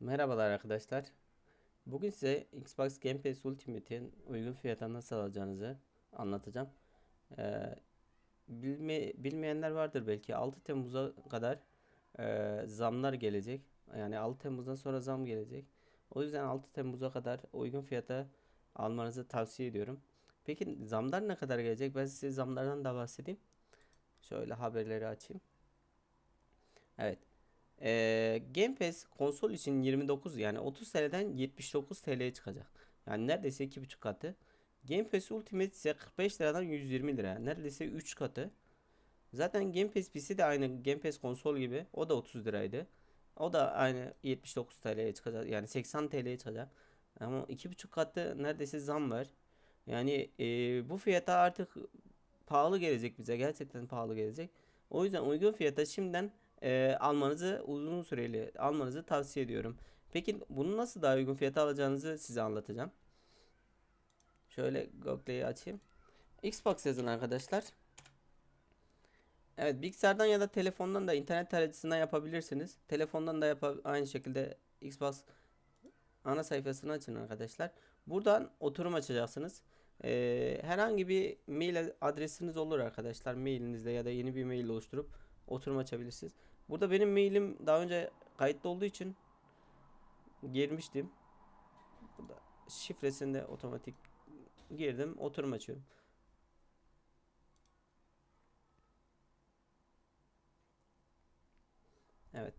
Merhabalar arkadaşlar. Bugün size Xbox Game Pass Ultimate'in uygun fiyata nasıl alacağınızı anlatacağım. Ee, bilme, bilmeyenler vardır belki 6 Temmuz'a kadar e, zamlar gelecek. Yani 6 Temmuz'dan sonra zam gelecek. O yüzden 6 Temmuz'a kadar uygun fiyata almanızı tavsiye ediyorum. Peki zamlar ne kadar gelecek? Ben size zamlardan da bahsedeyim. Şöyle haberleri açayım. Evet. Ee, Game Pass konsol için 29 yani 30 TL'den 79 TL'ye çıkacak. Yani neredeyse 2,5 katı. Game Pass Ultimate ise 45 liradan 120 lira. Neredeyse 3 katı. Zaten Game Pass PC de aynı Game Pass konsol gibi. O da 30 liraydı. O da aynı 79 TL'ye çıkacak. Yani 80 TL'ye çıkacak. Ama 2,5 katı neredeyse zam var. Yani e, bu fiyata artık pahalı gelecek bize. Gerçekten pahalı gelecek. O yüzden uygun fiyata şimdiden e, almanızı uzun süreli almanızı tavsiye ediyorum. Peki bunu nasıl daha uygun fiyata alacağınızı size anlatacağım. Şöyle Google'yi açayım. Xbox yazın arkadaşlar. Evet bilgisayardan ya da telefondan da internet tarayıcısından yapabilirsiniz. Telefondan da yap aynı şekilde Xbox ana sayfasını açın arkadaşlar. Buradan oturum açacaksınız. Ee, herhangi bir mail adresiniz olur arkadaşlar. Mailinizde ya da yeni bir mail oluşturup oturum açabilirsiniz. Burada benim mailim daha önce kayıtlı olduğu için girmiştim. Burada şifresini de otomatik girdim. Oturum açıyorum. Evet.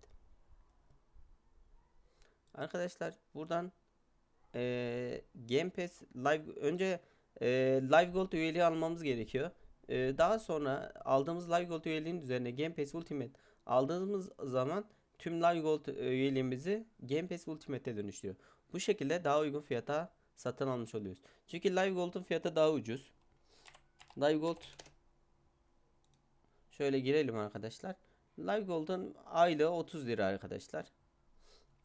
Arkadaşlar buradan eee Game Pass Live önce eee, Live Gold üyeliği almamız gerekiyor. Eee, daha sonra aldığımız Live Gold üyeliğinin üzerine Game Pass Ultimate aldığımız zaman tüm Live Gold üyeliğimizi Game Pass Ultimate'e dönüştürüyor. Bu şekilde daha uygun fiyata satın almış oluyoruz. Çünkü Live Gold'un fiyatı daha ucuz. Live Gold şöyle girelim arkadaşlar. Live Gold'un aylığı 30 lira arkadaşlar.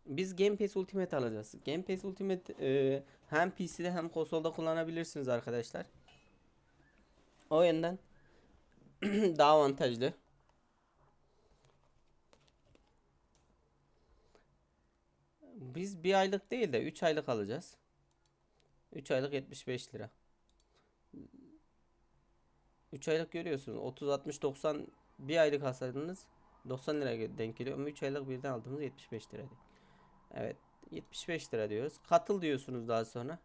Biz Game Pass Ultimate alacağız. Game Pass Ultimate e, hem PC'de hem konsolda kullanabilirsiniz arkadaşlar. O yönden daha avantajlı. Biz bir aylık değil de 3 aylık alacağız. 3 aylık 75 lira. 3 aylık görüyorsunuz. 30 60 90 bir aylık alsaydınız 90 lira denk geliyor ama 3 aylık birden aldığımız 75 lira. Evet 75 lira diyoruz. Katıl diyorsunuz daha sonra.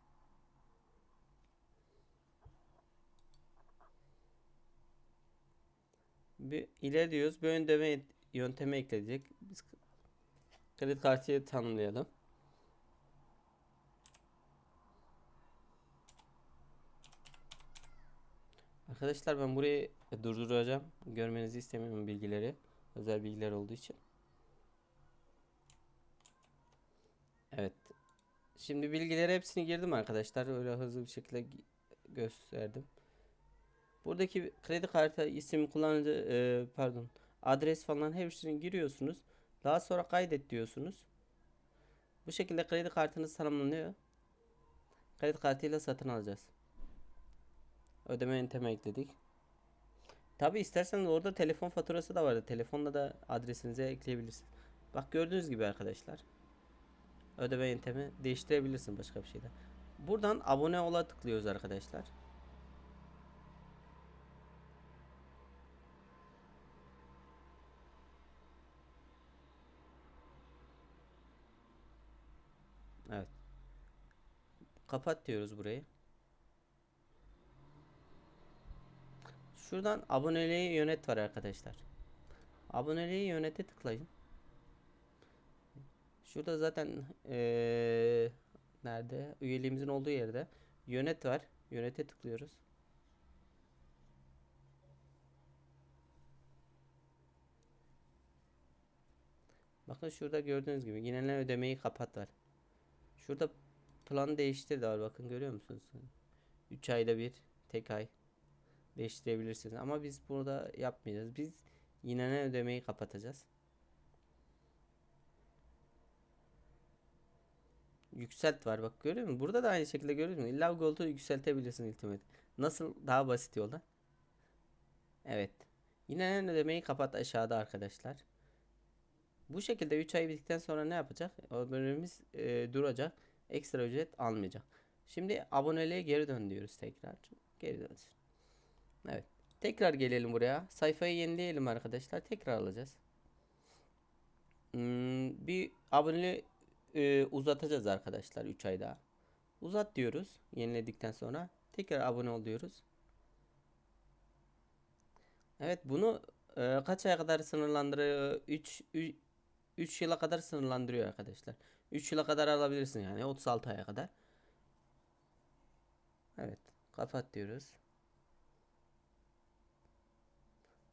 Bir ileri diyoruz. Bir ödeme yöntemi ekleyecek. Biz kredi kartı tanımlayalım. Arkadaşlar ben burayı durduracağım. Görmenizi istemiyorum bilgileri. Özel bilgiler olduğu için. Evet. Şimdi bilgileri hepsini girdim arkadaşlar. Öyle hızlı bir şekilde gösterdim. Buradaki kredi kartı isim kullanıcı e, pardon adres falan hepsini giriyorsunuz. Daha sonra kaydet diyorsunuz. Bu şekilde kredi kartınız tanımlanıyor. Kredi kartıyla satın alacağız. Ödeme yöntemi ekledik. Tabi isterseniz orada telefon faturası da vardı. Telefonla da adresinize ekleyebilirsiniz. Bak gördüğünüz gibi arkadaşlar. Ödeme yöntemi değiştirebilirsin başka bir şeyde. Buradan abone ola tıklıyoruz arkadaşlar. Evet. Kapat diyoruz burayı. Şuradan aboneliği yönet var arkadaşlar. Aboneliği yönete tıklayın. Şurada zaten ee, nerede? Üyeliğimizin olduğu yerde yönet var. Yönete tıklıyoruz. Bakın şurada gördüğünüz gibi yinelenen ödemeyi kapat var. Şurada plan değiştir de var. Bakın görüyor musunuz? 3 ayda bir tek ay değiştirebilirsiniz. Ama biz burada yapmayacağız. Biz yinelenen ödemeyi kapatacağız. Yükselt var bak görüyor musun? Burada da aynı şekilde görüyor musun? Love Gold'u yükseltebilirsin Ultimate. Nasıl? Daha basit yolda. Evet. Yine ödemeyi kapat aşağıda arkadaşlar. Bu şekilde 3 ay bittikten sonra ne yapacak? Abonemiz e, duracak. Ekstra ücret almayacak. Şimdi aboneliğe geri dön diyoruz tekrar. Geri dönsün. Evet. Tekrar gelelim buraya. Sayfayı yenileyelim arkadaşlar. Tekrar alacağız. Hmm, bir aboneliği e, uzatacağız arkadaşlar 3 ay daha. Uzat diyoruz yeniledikten sonra. Tekrar abone ol diyoruz. Evet bunu e, kaç aya kadar sınırlandırıyor? 3 3 yıla kadar sınırlandırıyor arkadaşlar. 3 yıla kadar alabilirsin yani 36 aya kadar. Evet kapat diyoruz.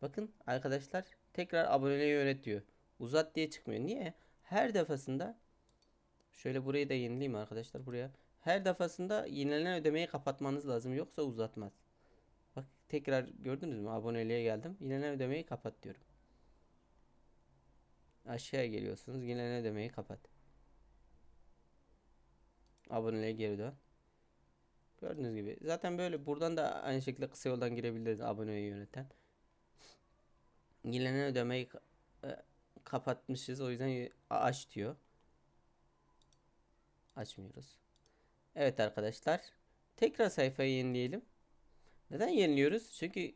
Bakın arkadaşlar tekrar aboneliği yönetiyor. Uzat diye çıkmıyor. Niye? Her defasında şöyle burayı da yenileyim arkadaşlar buraya. Her defasında yenilenen ödemeyi kapatmanız lazım yoksa uzatmaz. Bak tekrar gördünüz mü? Aboneliğe geldim. Yenilenen ödemeyi kapat diyorum. Aşağıya geliyorsunuz. Yenilenen ödemeyi kapat. Aboneliğe geri dön. Gördüğünüz gibi. Zaten böyle buradan da aynı şekilde kısa yoldan girebiliriz aboneyi yöneten. Yenilenen ödemeyi e, kapatmışız. O yüzden aç diyor. Açmıyoruz. Evet arkadaşlar. Tekrar sayfayı yenileyelim. Neden yeniliyoruz? Çünkü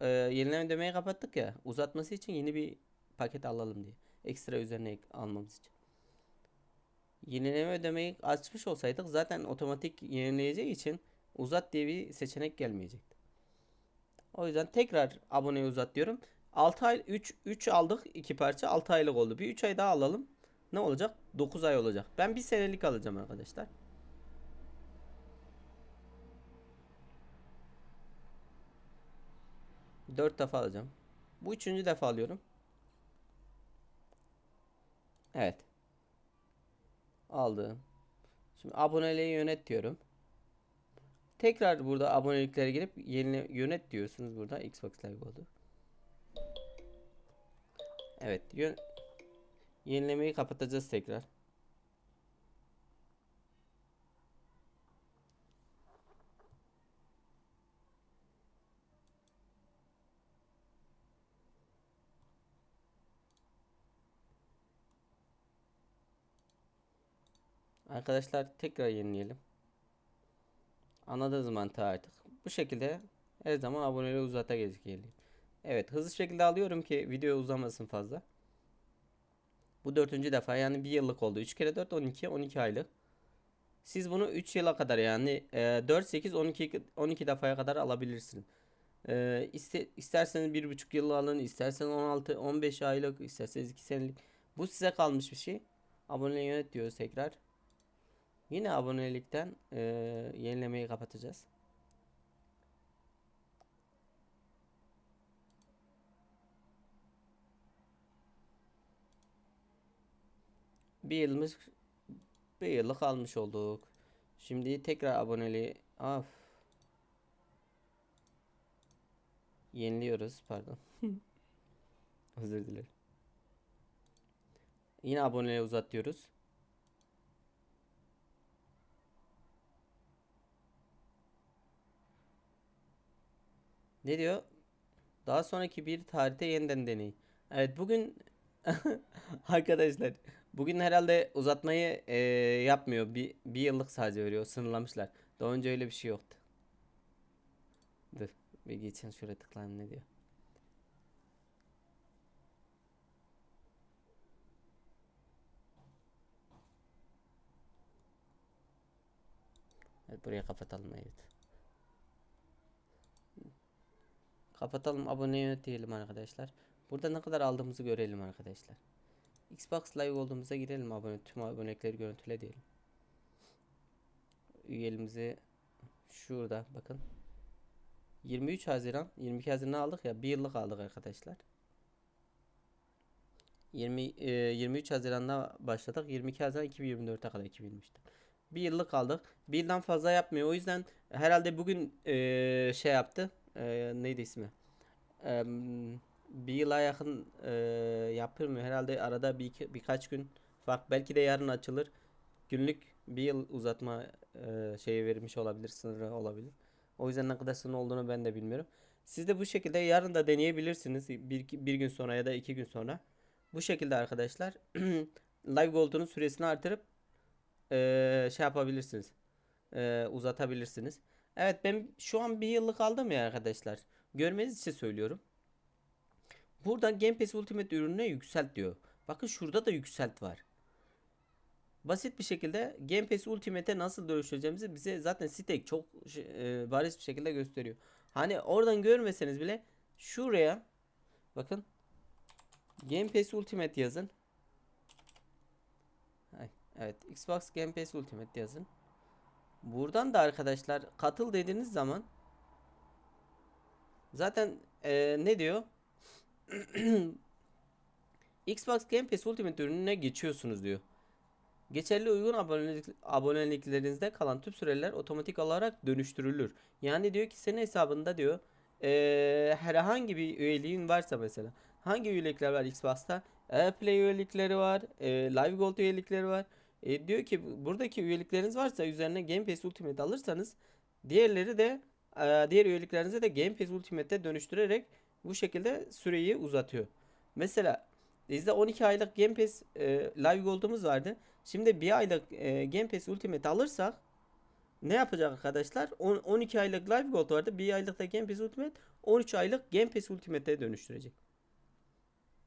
e, yenilenen ödemeyi kapattık ya. Uzatması için yeni bir paket alalım diye. Ekstra üzerine almamız için. Yenileme ödemeyi açmış olsaydık zaten otomatik yenileyeceği için uzat diye bir seçenek gelmeyecekti. O yüzden tekrar aboneyi uzat diyorum. 6 ay 3 3 aldık iki parça 6 aylık oldu. Bir 3 ay daha alalım. Ne olacak? 9 ay olacak. Ben bir senelik alacağım arkadaşlar. Dört defa alacağım. Bu üçüncü defa alıyorum. Evet. Aldım. Şimdi aboneliği yönet diyorum. Tekrar burada aboneliklere girip yeni yönet diyorsunuz burada Xbox Live oldu. Evet, yön yenilemeyi kapatacağız tekrar. Arkadaşlar tekrar yenileyelim. Anladığınız mantığı artık. Bu şekilde her zaman aboneliği uzata geliyor. Evet hızlı şekilde alıyorum ki video uzamasın fazla. Bu dördüncü defa yani bir yıllık oldu. 3 kere 4 12 12 aylık. Siz bunu 3 yıla kadar yani e, 4 8 12 12 defaya kadar alabilirsiniz. E, iste, isterseniz 1,5 yıl alın, isterseniz 16 15 aylık, isterseniz 2 senelik. Bu size kalmış bir şey. Abone yönet diyoruz tekrar. Yine abonelikten e, yenilemeyi kapatacağız. Bir yılımız bir yıllık almış olduk. Şimdi tekrar aboneliği af yeniliyoruz pardon. Özür dilerim. Yine aboneliği uzat diyoruz. Ne diyor? Daha sonraki bir tarihte yeniden deneyin. Evet bugün arkadaşlar bugün herhalde uzatmayı e, yapmıyor. Bir, bir yıllık sadece veriyor. Sınırlamışlar. Daha önce öyle bir şey yoktu. Dur bir geçin şuraya tıklayayım ne diyor. Evet buraya kapatalım evet. Kapatalım abone yönetmeyelim arkadaşlar. Burada ne kadar aldığımızı görelim arkadaşlar. Xbox Live olduğumuza girelim abone tüm abonelikleri görüntüle diyelim. Üyeliğimizi şurada bakın. 23 Haziran 22 Haziran aldık ya bir yıllık aldık arkadaşlar. 20 e, 23 Haziran'da başladık. 22 Haziran 2024'e kadar 2023'te. Bir yıllık aldık. Bir yıldan fazla yapmıyor. O yüzden herhalde bugün e, şey yaptı. E, neydi ismi? E, bir yıla yakın e, yapılmıyor. Herhalde arada bir iki, birkaç gün fark. Belki de yarın açılır. Günlük bir yıl uzatma e, şeyi vermiş olabilir. Sınırı olabilir. O yüzden ne kadar sınır olduğunu ben de bilmiyorum. Siz de bu şekilde yarın da deneyebilirsiniz. Bir, bir gün sonra ya da iki gün sonra. Bu şekilde arkadaşlar Live Gold'unun süresini artırıp eee, şey yapabilirsiniz. Eee, uzatabilirsiniz. Evet ben şu an bir yıllık aldım ya arkadaşlar. Görmeniz için söylüyorum. Buradan Game Pass Ultimate ürününe yükselt diyor. Bakın şurada da yükselt var. Basit bir şekilde Game Pass Ultimate'e nasıl dönüştüreceğimizi bize zaten site çok şey- e, bariz bir şekilde gösteriyor. Hani oradan görmeseniz bile şuraya bakın Game Pass Ultimate yazın. Evet, Xbox Game Pass Ultimate yazın. Buradan da arkadaşlar katıl dediğiniz zaman zaten e, ne diyor? Xbox Game Pass Ultimate ürününe geçiyorsunuz diyor. Geçerli uygun abonelik, aboneliklerinizde kalan tüm süreler otomatik olarak dönüştürülür. Yani diyor ki senin hesabında diyor eee, herhangi bir üyeliğin varsa mesela hangi üyelikler var Xbox'ta? Play üyelikleri var, eee, Live Gold üyelikleri var. E, diyor ki bu- buradaki üyelikleriniz varsa üzerine Game Pass Ultimate alırsanız diğerleri de eee, diğer üyeliklerinize de Game Pass Ultimate'e dönüştürerek bu şekilde süreyi uzatıyor. Mesela bizde 12 aylık Game Pass eee, Live Gold'umuz vardı. Şimdi bir aylık e, Game Pass Ultimate alırsak ne yapacak arkadaşlar? On- 12 aylık Live Gold vardı. Bir aylık da Game Pass Ultimate 13 aylık Game Pass Ultimate'e dönüştürecek.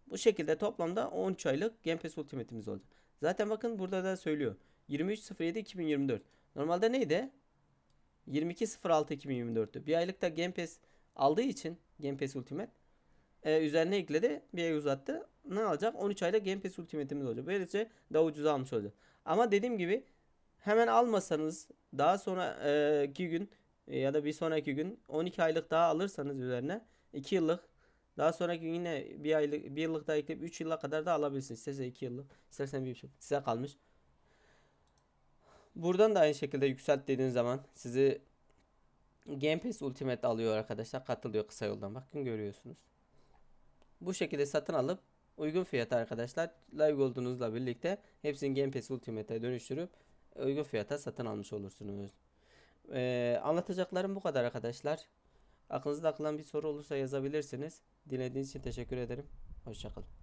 Bu şekilde toplamda 13 aylık Game Pass Ultimate'imiz olacak. Zaten bakın burada da söylüyor. 23.07.2024. Normalde neydi? 22.06.2024'tü. Bir aylıkta Game Pass aldığı için Game Pass Ultimate e, üzerine ekledi. Bir ay uzattı. Ne olacak? 13 aylık Game Pass Ultimate'imiz olacak. Böylece daha ucuza almış olacak. Ama dediğim gibi hemen almasanız daha sonraki gün e, ya da bir sonraki gün 12 aylık daha alırsanız üzerine 2 yıllık daha sonraki yine bir aylık bir yıllık daha ekleyip 3 yıla kadar da alabilirsiniz. İstersen 2 yıllık, istersen bir buçuk. Size kalmış. Buradan da aynı şekilde yükselt dediğiniz zaman sizi Game Pass Ultimate alıyor arkadaşlar. Katılıyor kısa yoldan. Bakın görüyorsunuz. Bu şekilde satın alıp uygun fiyata arkadaşlar Live Gold'unuzla birlikte hepsini Game Pass Ultimate'e dönüştürüp uygun fiyata satın almış olursunuz. Ee, anlatacaklarım bu kadar arkadaşlar. Aklınızda akılan bir soru olursa yazabilirsiniz. Dinlediğiniz için teşekkür ederim. Hoşçakalın.